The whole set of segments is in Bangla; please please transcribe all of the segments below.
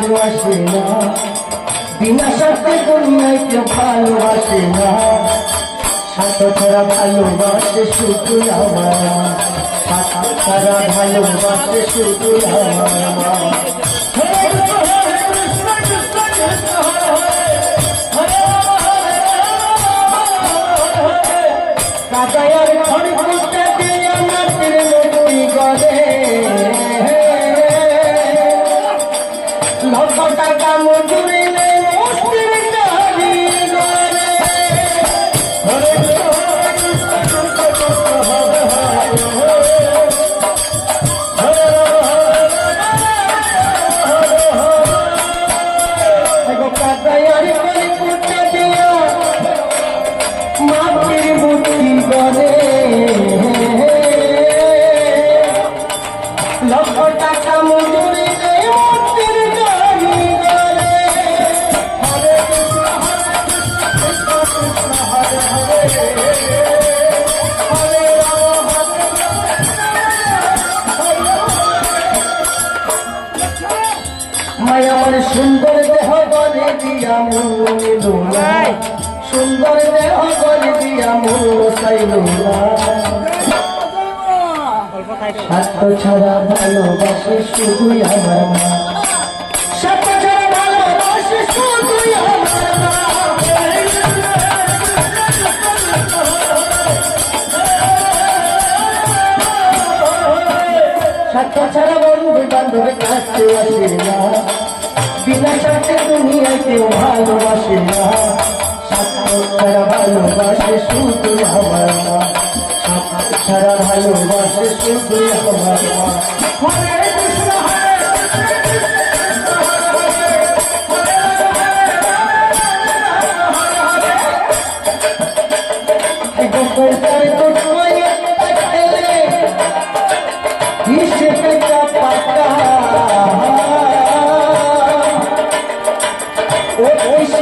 আসে না। বিনা সত্যে দুনিয়ায় কেউ ভালোবাসে না। সত্য ছাড়া ভালোবাসে শুধু আমার। মা। সত্য ভালোবাসে শুধু মায়া আমার সুন্দর দেহ গলে দিয়া মূল সুন্দর দেহ গলে দিয়া মূল সাইলুলা স্বার্থ ছাড়া ভালোবাসে শুধুই আমার মা। স্বার্থ ছাড়া ভালোবাসে শুধুই আমার মা। স্বার্থ ছাড়া বন্ধু বান্ধব কাছে আসে না। কেউ ভালোবাসে না স্বার্থ ছাড়া ভালোবাসে শুধু আমার মা স্বার্থ ছাড়া ভালোবাসে শুধু আমার মা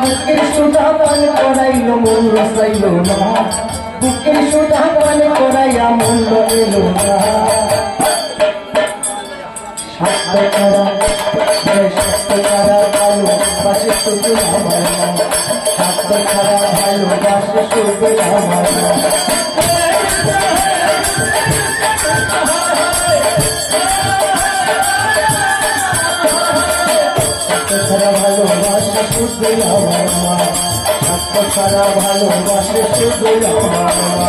বুকের সুধা পান করাইল মন রসাইল না। বুকের সুধা পান করাইয়া মন এল না। সত্য করা করা মা সত্য করা ভালো বাসে শুধু আমার মা সত্য ছাড়া ভালোবাসে শুধু আমার ভালোবাসে শুধু আমার মা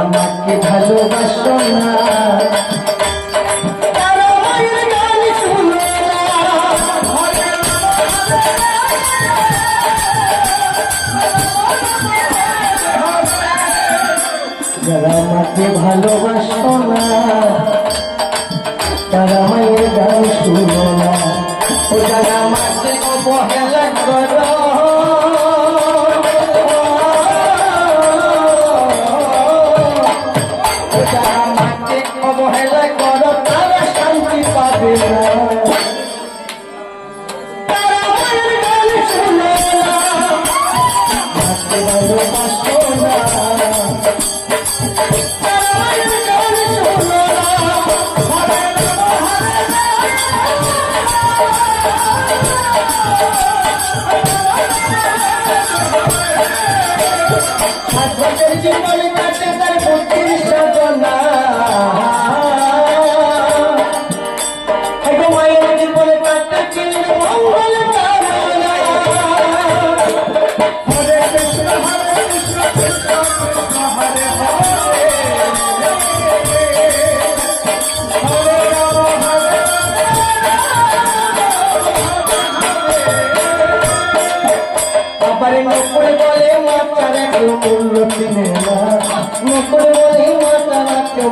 আমাকে ভালোবাসো না। যারা আমাকে ভালোবাসো না তারা মায়ের গান শুনো না। ও যারা আমাকে অবহেলা করে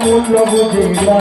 মূল্য বুঝিলা